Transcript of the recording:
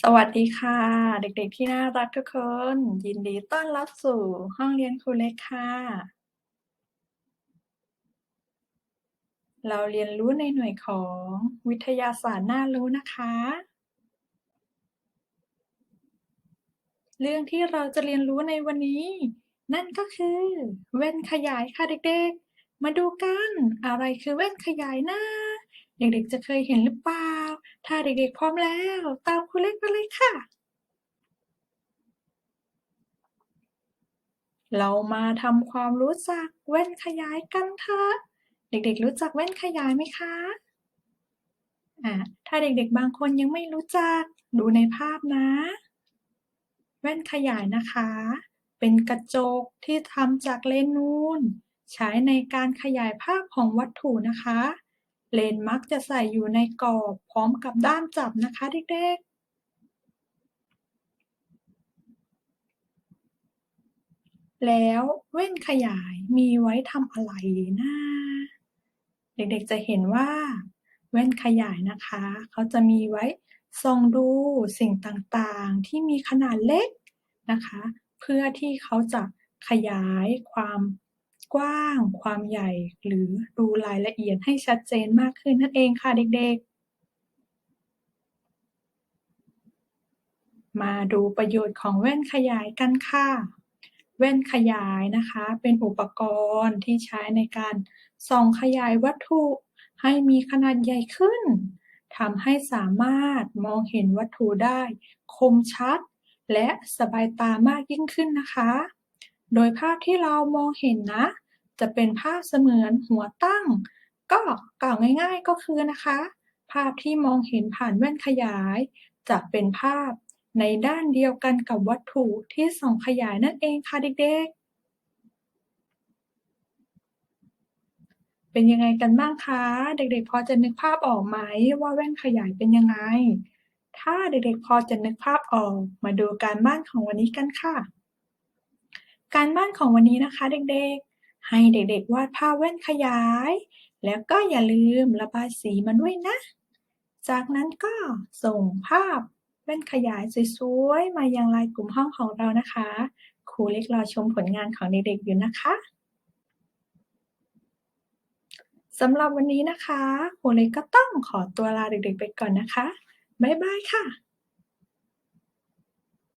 สวัสดีค่ะ เด็กๆที่น่ารักทุกคน ยินดีต้อนรับสู่ห้องเรียนครูเล็กค่ะ เราเรียนรู้ในหน่วยของวิทยาศาสตร์น่ารู้นะคะ เรื่องที่เราจะเรียนรู้ในวันนี้ นั่นก็คือแว่นขยายค่ะเด็กๆ มาดูกัน อะไรคือแว่นขยายนะเด็กๆจะเคยเห็นหรือเปล่า ถ้าเด็กๆพร้อมแล้ว ตามครูเล็กไปเลยค่ะ เรามาทำความรู้จักแว่นขยายกันเถอะ เด็กๆรู้จักแว่นขยายไหมคะอ่าถ้าเด็กๆบางคนยังไม่รู้จัก ดูในภาพนะ แว่นขยายนะคะ เป็นกระจกที่ทำจากเลนส์นูน ใช้ในการขยายภาพของวัตถุนะคะ เลนมักจะใส่อยู่ในกรอบพร้อมกับด้ามจับนะคะเด็กๆแล้วแว่นขยายมีไว้ทำอะไรนะ เด็กๆจะเห็นว่าแว่นขยายนะคะ เขาจะมีไว้ส่องดูสิ่งต่างๆ ที่มีขนาดเล็กนะคะ เพื่อที่เขาจะขยายความ กว้าง ความใหญ่ หรือดูรายละเอียดให้ชัดเจนมากขึ้นนั่นเองค่ะเด็ก ๆมาดูประโยชน์ของแว่นขยายกันค่ะ แว่นขยายนะคะ เป็นอุปกรณ์ที่ใช้ในการส่องขยายวัตถุให้มีขนาดใหญ่ขึ้นทำให้สามารถมองเห็นวัตถุได้ คมชัด และสบายตามากยิ่งขึ้นนะคะ โดยภาพที่เรามองเห็นนะ จะเป็นภาพเสมือนหัวตั้ง ก็กล่าวง่าย ๆก็คือนะคะ ภาพที่มองเห็นผ่านแว่นขยาย จะเป็นภาพในด้านเดียวกันกับวัตถุที่ส่องขยายนั่นเองค่ะเด็กๆ เป็นยังไงกันบ้างคะ เด็กๆ พอจะนึกภาพออกไหมว่าแว่นขยายเป็นยังไง ถ้าเด็กๆ พอจะนึกภาพออก มาดูการบ้านของวันนี้กันค่ะ การบ้านของวันนี้นะคะ เด็กๆ ให้เด็กๆ วาดภาพแว่นขยาย แล้วก็อย่าลืมระบายสีมาด้วยนะ จากนั้นก็ส่งภาพแว่นขยายสวยๆ มายังไลน์กลุ่มห้องของเรานะคะ ครูเล็กรอชมผลงานของเด็กๆอยู่นะคะสำหรับวันนี้นะคะครูเล็กก็ต้องขอตัวลาเด็กๆไปก่อนนะคะ บ๊ายบายค่ะ